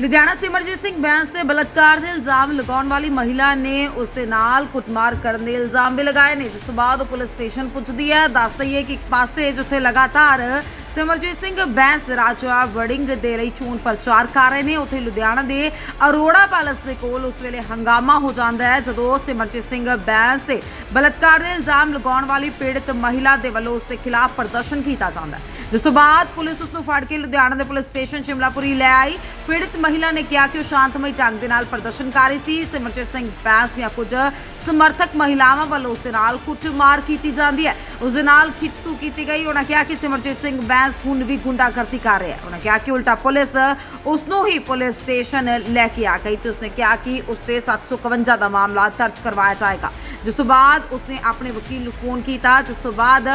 ਲੁਧਿਆਣਾ ਸਿਮਰਜੀਤ ਸਿੰਘ ਬੈਂਸ ਤੇ ਬਲਾਤਕਾਰ ਦੇ ਇਲਜ਼ਾਮ ਲਗਾਉਣ ਵਾਲੀ ਮਹਿਲਾ ਨੇ ਉਸ ਦੇ ਨਾਲ ਕੁੱਟਮਾਰ ਕਰਨ ਦੇ ਇਲਜ਼ਾਮ ਵੀ ਲਗਾਏ ਨੇ, ਜਿਸ ਤੋਂ ਬਾਅਦ ਉਹ ਪੁਲਿਸ ਸਟੇਸ਼ਨ ਪੁੱਜਦੀ ਹੈ। ਦੱਸ ਦਈਏ ਕਿ ਇੱਕ ਪਾਸੇ ਜਿੱਥੇ ਲਗਾਤਾਰ ਸਿਮਰਜੀਤ ਸਿੰਘ ਬੈਂਸ ਰਾਜਾ ਵੜਿੰਗ ਦੇ ਲਈ ਚੋਣ ਪ੍ਰਚਾਰ ਕਰ ਰਹੇ ਨੇ। ਉੱਥੇ ਲੁਧਿਆਣਾ ਦੇ ਅਰੋੜਾ ਪੈਲਸ ਦੇ ਕੋਲ ਉਸ ਵੇਲੇ ਹੰਗਾਮਾ ਹੋ ਜਾਂਦਾ ਹੈ, ਜਦੋਂ ਸਿਮਰਜੀਤ ਸਿੰਘ ਬੈਂਸ ਤੇ ਬਲਾਤਕਾਰ ਦੇ ਇਲਜ਼ਾਮ ਲਗਾਉਣ ਵਾਲੀ ਪੀੜਤ ਮਹਿਲਾ ਦੇ ਵੱਲੋਂ ਉਸ ਦੇ ਖਿਲਾਫ ਪ੍ਰਦਰਸ਼ਨ ਕੀਤਾ ਜਾਂਦਾ ਹੈ। ਜਿਸ ਤੋਂ ਬਾਅਦ ਪੁਲਿਸ ਉਸ ਨੂੰ ਫੜ ਕੇ ਲੁਧਿਆਣਾ ਦੇ ਪੁਲਿਸ ਸਟੇਸ਼ਨ ਸ਼ਿਮਲਾਪੁਰੀ ਲੈ ਆਈ। ਪੀੜਤ ਮਹਿਲਾ ਨੇ ਕਿਹਾ ਕਿ ਉਹ ਸ਼ਾਂਤਮਈ ਢੰਗ ਦੇ ਨਾਲ ਪ੍ਰਦਰਸ਼ਨ ਕਰ ਰਹੀ ਸੀ। ਸਿਮਰਜੀਤ ਸਿੰਘ ਬੈਂਸ ਦੀਆਂ ਕੁਝ ਸਮਰਥਕ ਮਹਿਲਾਵਾਂ ਵੱਲੋਂ ਉਸ ਦੇ ਨਾਲ ਕੁੱਟਮਾਰ ਕੀਤੀ ਜਾਂਦੀ ਹੈ। ਉਸ ਦੇ ਨਾਲ ਖਿੱਚਤੂ ਕੀਤੀ ਗਈ। ਉਹਨਾਂ ਕਿਹਾ ਕਿ ਸਿਮਰਜੀਤ ਸਿੰਘ ਬੈਂਸ ਹੁਣ ਵੀ ਗੁੰਡਾਗਰਦੀ ਕਰ ਰਿਹਾ। ਹੈ ਉਹਨਾਂ ਕਿਹਾ ਕਿ ਉਲਟਾ ਪੁਲਿਸ ਉਸ ਨੂੰ ਹੀ ਪੁਲਿਸ ਸਟੇਸ਼ਨ ਲੈ ਕੇ ਆ ਗਈ ਤੇ ਉਸਨੇ ਕਿਹਾ ਕਿ ਉਸ ਤੇ 751 ਦਾ ਮਾਮਲਾ ਦਰਜ ਕਰਵਾਇਆ ਜਾਏਗਾ। ਜਿਸ ਤੋਂ ਬਾਅਦ ਉਸਨੇ ਆਪਣੇ ਵਕੀਲ ਨੂੰ ਫੋਨ ਕੀਤਾ, ਜਿਸ ਤੋਂ ਬਾਅਦ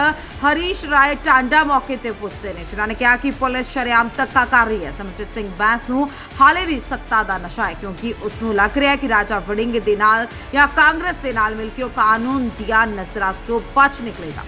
ਹਰੀਸ਼ ਰਾਏ ਟਾਂਡਾ ਮੌਕੇ ਤੇ ਪੁੱਛਦੇ ਨੇ। ਜਿਨ੍ਹਾਂ ਨੇ ਕਿਹਾ ਕਿ ਪੁਲਿਸ ਸ਼ਰੇਆਮ ਧੱਕਾ ਕਰ ਰਹੀ ਹੈ। ਸਮਰਜੀਤ ਸਿੰਘ ਬੈਂਸ ਨੂੰ ਹਾਲੇ ਵੀ ਸੱਤਾ ਦਾ ਨਸ਼ਾ ਹੈ, ਕਿਉਂਕਿ ਉਸ ਨੂੰ ਲੱਗ ਰਿਹਾ ਹੈ ਕਿ ਰਾਜਾ ਵੜਿੰਗ ਦੇ ਨਾਲ ਜਾਂ ਕਾਂਗਰਸ ਦੇ ਨਾਲ ਮਿਲ ਕੇ ਉਹ ਕਾਨੂੰਨ ਦੀਆਂ ਨਜ਼ਰਾਂ ਚੋਂ ਬਚ ਨਿਕਲੇਗਾ।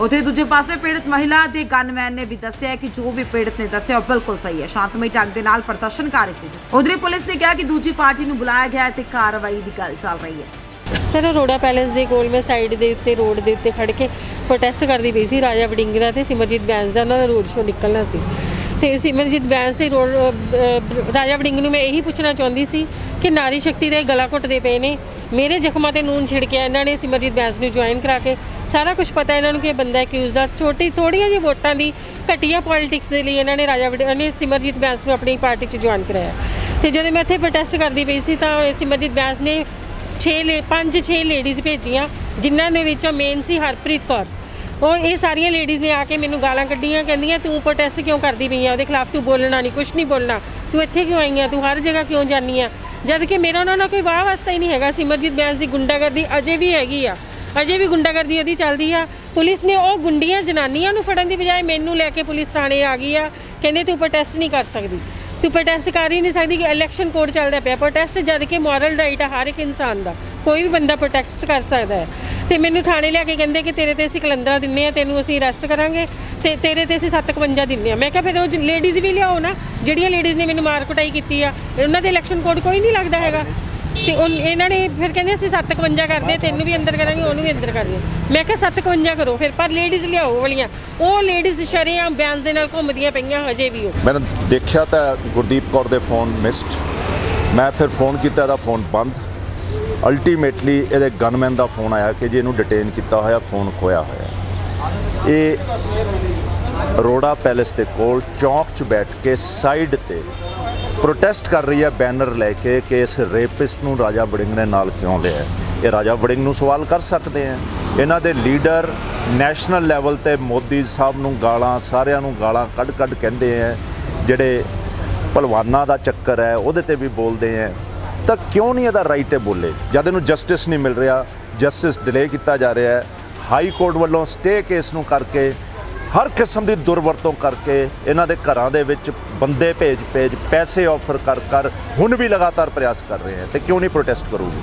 ਉਥੇ ਦੂਜੇ ਪਾਸੇ ਪੀੜਤ ਮਹਿਲਾ ਦੇ ਗਨਮੈਨ ਨੇ ਵੀ ਦੱਸਿਆ ਕਿ ਜੋ ਵੀ ਪੀੜਤ ਨੇ ਦੱਸਿਆ ਉਹ ਬਿਲਕੁਲ ਸਹੀ ਹੈ। ਸ਼ਾਂਤਮਈ ਢੰਗ ਦੇ ਨਾਲ ਪ੍ਰਦਰਸ਼ਨ ਕਰ ਰਹੀ ਸੀ। ਉਧਰੀ ਪੁਲਿਸ ਨੇ ਕਿਹਾ ਕਿ ਦੂਜੀ ਪਾਰਟੀ ਨੂੰ ਬੁਲਾਇਆ ਗਿਆ ਹੈ ਤੇ ਕਾਰਵਾਈ ਦੀ ਗੱਲ ਚੱਲ ਰਹੀ ਹੈ। ਸਰ, ਅਰੋੜਾ ਪੈਲੇਸ ਦੇ ਕੋਲ ਮੈਂ ਸਾਈਡ ਦੇ ਉੱਤੇ, ਰੋਡ ਦੇ ਉੱਤੇ ਖੜ ਕੇ ਪ੍ਰੋਟੈਸਟ ਕਰਦੀ ਪਈ ਸੀ। ਰਾਜਾ ਵੜਿੰਗ ਤੇ ਸਿਮਰਜੀਤ ਬੈਂਸ ਦਾ ਉਹਨਾਂ ਦਾ ਰੋਡ ਸ਼ੋਅ ਨਿਕਲਣਾ ਸੀ। ਤੇ ਸਿਮਰਜੀਤ ਬੈਂਸ ਦੇ ਰੋਲ ਰਾਜਾ ਵੜਿੰਗ ਨੂੰ ਮੈਂ ਇਹੀ ਪੁੱਛਣਾ ਚਾਹੁੰਦੀ ਸੀ ਕਿ ਨਾਰੀ ਸ਼ਕਤੀ ਦੇ ਗਲਾ ਘੁੱਟਦੇ ਪਏ ਨੇ। ਮੇਰੇ ਜ਼ਖਮਾਂ ਤੇ ਨੂਨ ਛਿੜਕਿਆ, ਇਹਨਾਂ ਨੇ ਸਿਮਰਜੀਤ ਬੈਂਸ ਨੂੰ ਜੁਆਇਨ ਕਰਾ ਕੇ। ਸਾਰਾ ਕੁਝ ਪਤਾ ਇਹਨਾਂ ਨੂੰ ਕਿ ਇਹ ਬੰਦਾ ਅਕਿਊਜ਼ਡ ਦਾ ਛੋਟੀ ਥੋੜੀਆਂ ਜਿਹੀ ਵੋਟਾਂ ਦੀ ਘਟੀਆ ਪੋਲਿਟਿਕਸ ਦੇ ਲਈ ਇਹਨਾਂ ਨੇ ਰਾਜਾ ਵੜਿੰਗ ਨੇ ਸਿਮਰਜੀਤ ਬੈਂਸ ਨੂੰ ਆਪਣੀ ਪਾਰਟੀ 'ਚ ਜੁਆਇਨ ਕਰਾਇਆ। ਤੇ ਜਦੋਂ ਮੈਂ ਇੱਥੇ ਪ੍ਰੋਟੈਸਟ ਕਰਦੀ ਪਈ ਸੀ ਤਾਂ ਸਿਮਰਜੀਤ ਬੈਂਸ ਨੇ 6 ਲੇ 5 6 ਲੇਡੀਜ਼ ਭੇਜੀਆਂ, ਜਿਨ੍ਹਾਂ ਦੇ ਵਿੱਚੋਂ ਮੇਨ ਸੀ ਹਰਪ੍ਰੀਤ ਕੌਰ। ਉਹ ਇਹ ਸਾਰੀਆਂ ਲੇਡੀਜ਼ ਨੇ ਆ ਕੇ ਮੈਨੂੰ ਗਾਲਾਂ ਕੱਢੀਆਂ, ਕਹਿੰਦੀਆਂ, ਤੂੰ ਪ੍ਰੋਟੈਸਟ ਕਿਉਂ ਕਰਦੀ ਪਈ ਆ? ਉਹਦੇ ਖਿਲਾਫ ਤੂੰ ਬੋਲਣਾ ਨਹੀਂ ਕੁਝ ਨਹੀਂ ਬੋਲਣਾ। ਤੂੰ ਇੱਥੇ ਕਿਉਂ ਆਈ ਆ? ਤੂੰ ਹਰ ਜਗ੍ਹਾ ਕਿਉਂ ਜਾਨੀ ਆ? ਜਦ ਕਿ ਮੇਰਾ ਉਹਨਾਂ ਨਾਲ ਕੋਈ ਵਾਹ ਵਾਸਤਾ ਹੀ ਨਹੀਂ ਹੈਗਾ। ਸਿਮਰਜੀਤ ਬੈਂਸ ਦੀ ਗੁੰਡਾਗਰਦੀ ਅਜੇ ਵੀ ਹੈਗੀ ਆ। ਅਜੇ ਵੀ ਗੁੰਡਾਗਰਦੀ ਉਹਦੀ ਚੱਲਦੀ ਆ। ਪੁਲਿਸ ਨੇ ਉਹ ਗੁੰਡੀਆਂ ਜਨਾਨੀਆਂ ਨੂੰ ਫੜਨ ਦੀ ਬਜਾਏ ਮੈਨੂੰ ਲੈ ਕੇ ਪੁਲਿਸ ਥਾਣੇ ਆ ਗਈ ਆ। ਕਹਿੰਦੇ, ਤੂੰ ਪ੍ਰੋਟੈਸਟ ਨਹੀਂ ਕਰ ਸਕਦੀ। ਤੂੰ ਪ੍ਰੋਟੈਸਟ ਕਰ ਹੀ ਨਹੀਂ ਸਕਦੀ ਕਿ ਇਲੈਕਸ਼ਨ ਕੋਡ ਚੱਲਦਾ ਪਿਆ। ਪ੍ਰੋਟੈਸਟ ਜਦ ਕਿ ਮੋਰਲ ਰਾਈਟ ਆ ਹਰ ਇੱਕ ਇਨਸਾਨ ਦਾ। ਕੋਈ ਵੀ ਬੰਦਾ ਪ੍ਰੋਟੈਸਟ ਕਰ ਸਕਦਾ ਹੈ। ਤੇ ਮੈਨੂੰ ਥਾਣੇ ਲਿਆ ਕੇ ਕਹਿੰਦੇ ਕਿ ਤੇਰੇ ਤੇ ਅਸੀਂ ਕਲੰਦਰਾ ਦਿੰਨੇ ਆ, ਤੈਨੂੰ ਅਸੀਂ ਅਰੈਸਟ ਕਰਾਂਗੇ। ਤੇ ਤੇਰੇ ਤੇ ਅਸੀਂ 751 ਦਿੰਨੇ ਆ। ਮੈਂ ਕਿਹਾ ਫਿਰ ਉਹ ਲੇਡੀਜ਼ ਵੀ ਲਿਆਓ ਨਾ। ਜਿਹੜੀਆਂ ਲੇਡੀਜ਼ ਨੇ ਮੈਨੂੰ ਮਾਰ ਕੁਟਾਈ ਕੀਤੀ ਆ, ਉਹਨਾਂ ਦੇ ਇਲੈਕਸ਼ਨ ਕੋਡ ਕੋਈ ਨਹੀਂ ਲੱਗਦਾ ਹੈਗਾ। ਤੇ ਉਹ ਇਹਨਾਂ ਨੇ ਫਿਰ ਕਹਿੰਦੇ ਅਸੀਂ 751 ਕਰਦੇ ਤੈਨੂੰ ਵੀ ਅੰਦਰ ਕਰਾਂਗੇ, ਉਹਨੂੰ ਵੀ ਅੰਦਰ ਕਰਾਂਗੇ ਮੈਂ ਕਿਹਾ 751 ਕਰੋ ਫਿਰ, ਪਰ ਲੇਡੀਜ਼ ਲਿਆਓ ਵਾਲੀਆਂ। ਉਹ ਲੇਡੀਜ਼ ਸ਼ਰੇਆਮ ਬਿਆਨ ਦੇ ਨਾਲ ਘੁੰਮਦੀਆਂ ਪਈਆਂ ਹਜੇ ਵੀ ਉਹ। ਮੈਂ ਦੇਖਿਆ ਤਾਂ ਗੁਰਦੀਪ ਕੌਰ ਦੇ ਫੋਨ ਮਿਸਡ ਮੈਂ ਫਿਰ ਫੋਨ ਕੀਤਾ, ਇਹਦਾ ਫੋਨ ਬੰਦ। ਅਲਟੀਮੇਟਲੀ ਇਹਦੇ ਗਨਮੈਨ ਦਾ ਫੋਨ ਆਇਆ ਕਿ ਜੀ ਇਹਨੂੰ ਡਿਟੇਨ ਕੀਤਾ ਹੋਇਆ ਫੋਨ ਖੋਇਆ ਹੋਇਆ। ਇਹ ਰੋੜਾ ਪੈਲੇਸ ਦੇ ਕੋਲ ਚੌਂਕ 'ਚ ਬੈਠ ਕੇ ਸਾਈਡ ਤੇ ਪ੍ਰੋਟੈਸਟ ਕਰ ਰਹੀ ਹੈ ਬੈਨਰ ਲੈ ਕੇ ਕਿ ਇਸ ਰੇਪਿਸਟ ਨੂੰ ਰਾਜਾ ਵੜਿੰਗ ਨੇ ਨਾਲ ਕਿਉਂ ਲਿਆ ਇਹ ਰਾਜਾ ਵੜਿੰਗ ਨੂੰ ਸਵਾਲ ਕਰ ਸਕਦੇ ਆ ਇਹਨਾਂ ਦੇ ਲੀਡਰ ਨੈਸ਼ਨਲ ਲੈਵਲ ਤੇ ਮੋਦੀ ਸਾਹਿਬ ਨੂੰ ਗਾਲਾਂ, ਸਾਰਿਆਂ ਨੂੰ ਗਾਲਾਂ ਕੱਢ ਕੱਢ ਕਹਿੰਦੇ ਆ ਜਿਹੜੇ ਭਲਵਾਨਾਂ ਦਾ ਚੱਕਰ ਹੈ, ਉਹਦੇ ਤੇ ਵੀ ਬੋਲਦੇ ਆ ਤਾਂ ਕਿਉਂ ਨਹੀਂ ਇਹਦਾ ਰਾਈਟ ਹੈ ਬੋਲੇ? ਜਦ ਇਹਨੂੰ ਜਸਟਿਸ ਨਹੀਂ ਮਿਲ ਰਿਹਾ ਜਸਟਿਸ ਡਿਲੇ ਕੀਤਾ ਜਾ ਰਿਹਾ ਹੈ। ਹਾਈ ਕੋਰਟ ਵੱਲੋਂ ਸਟੇ ਕੇਸ ਨੂੰ ਕਰਕੇ ਹਰ ਕਿਸਮ ਦੀ ਦੁਰਵਰਤੋਂ ਕਰਕੇ ਇਹਨਾਂ ਦੇ ਘਰਾਂ ਦੇ ਵਿੱਚ ਬੰਦੇ ਭੇਜ ਭੇਜ ਪੈਸੇ ਆਫਰ ਕਰ ਕਰ ਹੁਣ ਵੀ ਲਗਾਤਾਰ ਪ੍ਰਯਾਸ ਕਰ ਰਹੇ ਹੈ ਤੇ ਕਿਉਂ ਨਹੀਂ ਪ੍ਰੋਟੈਸਟ ਕਰੂਗੀ?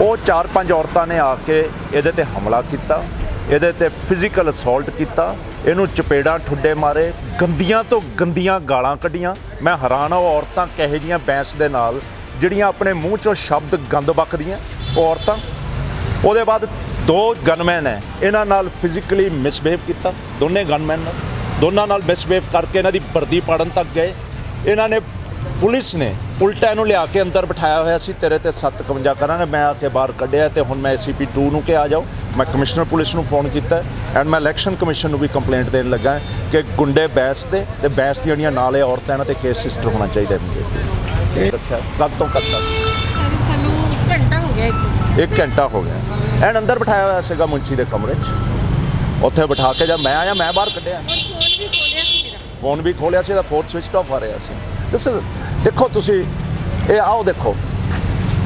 ਉਹ ਚਾਰ ਪੰਜ ਔਰਤਾਂ ਨੇ ਆ ਕੇ ਇਹਦੇ ਤੇ ਹਮਲਾ ਕੀਤਾ, ਇਹਦੇ ਤੇ ਫਿਜ਼ੀਕਲ ਅਸੌਲਟ ਕੀਤਾ, ਇਹਨੂੰ ਚਪੇੜਾਂ ਠੁੱਡੇ ਮਾਰੇ, ਗੰਦੀਆਂ ਤੋਂ ਗੰਦੀਆਂ ਗਾਲਾਂ ਕੱਢੀਆਂ। ਮੈਂ ਹੈਰਾਨ ਆ ਉਹ ਔਰਤਾਂ ਕਹੇ ਜੀਆਂ ਬੈਂਸ ਦੇ ਨਾਲ ਜਿਹੜੀਆਂ ਆਪਣੇ ਮੂੰਹ ਚੋਂ ਸ਼ਬਦ ਗੰਦ ਬਕਦੀਆਂ ਉਹ ਔਰਤਾਂ। ਉਹਦੇ ਬਾਅਦ ਦੋ ਗਨਮੈਨ ਹੈ। ਇਹਨਾਂ ਨਾਲ ਫਿਜ਼ੀਕਲੀ ਮਿਸਬਿਹੇਵ ਕੀਤਾ ਦੋਨੇ ਗਨਮੈਨ ਨਾਲ ਦੋਨਾਂ ਨਾਲ ਮਿਸਬਿਹੇਵ ਕਰਕੇ ਇਹਨਾਂ ਦੀ ਵਰਦੀ ਪਾੜਨ ਤੱਕ ਗਏ। ਇਹਨਾਂ ਨੇ ਪੁਲਿਸ ਨੇ ਉਲਟਾ ਇਹਨੂੰ ਲਿਆ ਕੇ ਅੰਦਰ ਬਿਠਾਇਆ ਹੋਇਆ ਸੀ। ਤੇਰੇ ਤੇ 751 ਕਰਾਂਗੇ ਮੈਂ ਆ ਕੇ ਬਾਹਰ ਕੱਢਿਆ ਤੇ ਹੁਣ ਮੈਂ ਐਸਪੀ 2 ਨੂੰ ਕਿ ਆ ਜਾਓ। ਮੈਂ ਕਮਿਸ਼ਨਰ ਪੁਲਿਸ ਨੂੰ ਫੋਨ ਕੀਤਾ ਐਂਡ ਮੈਂ ਇਲੈਕਸ਼ਨ ਕਮਿਸ਼ਨ ਨੂੰ ਵੀ ਕੰਪਲੇਂਟ ਦੇਣ ਲੱਗਾ ਕਿ ਗੁੰਡੇ ਬੈਸ ਦੇ ਤੇ ਬੈਸ ਦੀਆਂ ਜਿਹੜੀਆਂ ਨਾਲੇ ਔਰਤਾਂ ਇਹਨਾਂ ਤੇ ਕੇਸ ਰਜਿਸਟਰ ਹੋਣਾ ਚਾਹੀਦਾ ਹੈ ਇਹ ਰੱਖਿਆ। ਕਦ ਤੋਂ ਕਦ ਤੱਕ ਸਾਨੂੰ ਘੰਟਾ ਹੋ ਗਿਆ ਇੱਕ। ਇੱਕ ਘੰਟਾ ਹੋ ਗਿਆ। ਐਨ ਅੰਦਰ ਬਿਠਾਇਆ ਹੋਇਆ ਸੀਗਾ ਮੁੰਚੀ ਦੇ ਕਮਰੇ 'ਚ। ਉੱਥੇ ਬਿਠਾ ਕੇ ਜਦ ਮੈਂ ਆਇਆ ਮੈਂ ਬਾਹਰ ਕੱਢਿਆ। ਫੋਨ ਵੀ ਖੋਲਿਆ ਸੀ ਮੇਰਾ। ਫੋਨ ਵੀ ਖੋਲਿਆ ਸੀ ਦਾ ਫੋਨ ਸਵਿਚ ਆਫ ਆ ਰਿਹਾ ਸੀ। ਦਿਸ ਦੇਖੋ ਤੁਸੀਂ ਇਹ ਆਓ ਦੇਖੋ।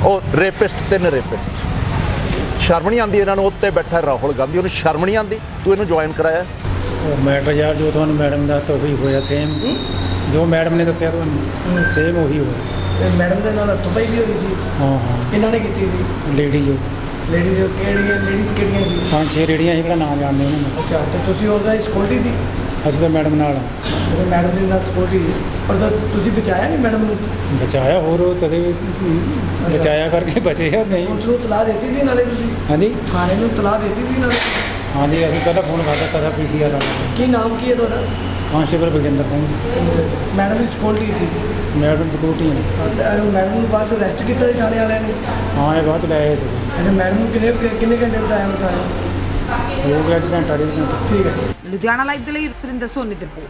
ਉਹ ਰੇਪਿਸਟ ਤਿੰਨ ਰੇਪਿਸਟ ਸ਼ਰਮ ਨਹੀਂ ਆਉਂਦੀ ਇਹਨਾਂ ਨੂੰ ਉੱਤੇ ਬੈਠਾ ਰਾਹੁਲ ਗਾਂਧੀ ਉਹਨੂੰ ਸ਼ਰਮ ਨਹੀਂ ਆਉਂਦੀ? ਤੂੰ ਇਹਨੂੰ ਜੁਆਇਨ ਕਰਾਇਆ? ਉਹ ਮੈਟਰ ਯਾਰ ਜੋ ਤੁਹਾਨੂੰ ਮੈਡਮ ਦਾ ਤਾਂ ਉਹੀ ਹੋਇਆ ਸੇਮ ਜੋ ਮੈਡਮ ਨੇ ਦੱਸਿਆ ਤੁਹਾਨੂੰ ਸੇਮ ਉਹੀ ਹੋਇਆ। ਤੇ ਮੈਡਮ ਦੇ ਨਾਲ ਹੱਥੋਂ ਪਾਈ ਵੀ ਹੋਈ ਸੀ? ਹਾਂ ਹਾਂ। ਕਿਹਨਾਂ ਨੇ ਕੀਤੀ ਸੀ? ਲੇਡੀ ਜੋ। ਲੇਡੀਜ਼ ਕਿਹੜੀਆਂ ਲੇਡੀਜ਼ ਕਿਹੜੀਆਂ ਸੀ? ਪੰਜ ਛੇ ਰੇੜੀਆਂ ਸੀ ਕਿਹੜਾ ਨਾਂ ਜਾਣਦੇ ਉਹਨਾਂ ਨੂੰ। ਅੱਛਾ ਤੇ ਤੁਸੀਂ ਉਹਦਾ ਸਕਿਉਰਟੀ ਦੀ ਅਸੀਂ ਤਾਂ ਮੈਡਮ ਨਾਲ। ਜਦੋਂ ਮੈਡਮ ਦੇ ਨਾਲ ਸਕਿਉਰਟੀ ਪਰ ਤਾਂ ਤੁਸੀਂ ਬਚਾਇਆ ਨਹੀਂ ਮੈਡਮ ਨੂੰ? ਬਚਾਇਆ ਹੋਰ ਉਹ ਤਦੇ ਬਚਾਇਆ ਕਰਕੇ ਬਚੇ ਆ ਨਹੀਂ। ਪੁਲਿਸ ਨੂੰ ਤਲਾਹ ਦਿੱਤੀ ਸੀ ਨਾਲੇ ਤੁਸੀਂ? ਹਾਂਜੀ? ਥਾਣੇ ਨੂੰ ਤਲਾਹ ਦਿੱਤੀ ਸੀ ਨਾਲੇ? ਹਾਂਜੀ ਅਸੀਂ ਪਹਿਲਾਂ ਫੋਨ ਕਰ ਦਿੱਤਾ ਸੀ ਪੀਸੀਆਰ ਵਾਲਾ ਕੀ ਨਾਮ ਕੀ ਹੈ ਤੁਹਾਡਾ? ਕਾਂਸਟੇਬਲ ਬਲਜਿੰਦਰ ਸਿੰਘ। ਮੈਡਮ ਦੀ ਸਕਿਉਰਟੀ ਸੀ। ਮੈਡਮ ਸਿਕਿਉਰਟੀ ਹੈ। ਤੇ ਇਹ ਮੈਡਮ ਨੂੰ ਬਾਅਦ ਚੋਂ ਅਰੈਸਟ ਕੀਤਾ ਸੀ ਥਾਣੇ ਵਾਲਿਆਂ ਨੇ? ਹਾਂ ਇਹ ਬਾਅਦ ਚ ਲੈ ਆਏ ਸੀ। ਅੱਛਾ ਮੈਡਮ ਨੂੰ ਕਿੰਨੇ ਕਿੰਨੇ ਘੰਟੇ ਬਿਤਾਇਆ ਥਾਣੇ? ਹੋ ਗਿਆ ਜੀ ਘੰਟਾ ਡੇਢ ਘੰਟਾ। ਠੀਕ ਹੈ। ਲੁਧਿਆਣਾ ਲਾਈਵ ਦੇ ਲਈ ਸੁਰਿੰਦਰ ਸੋਨੀ ਦੀ ਰਿਪੋਰਟ।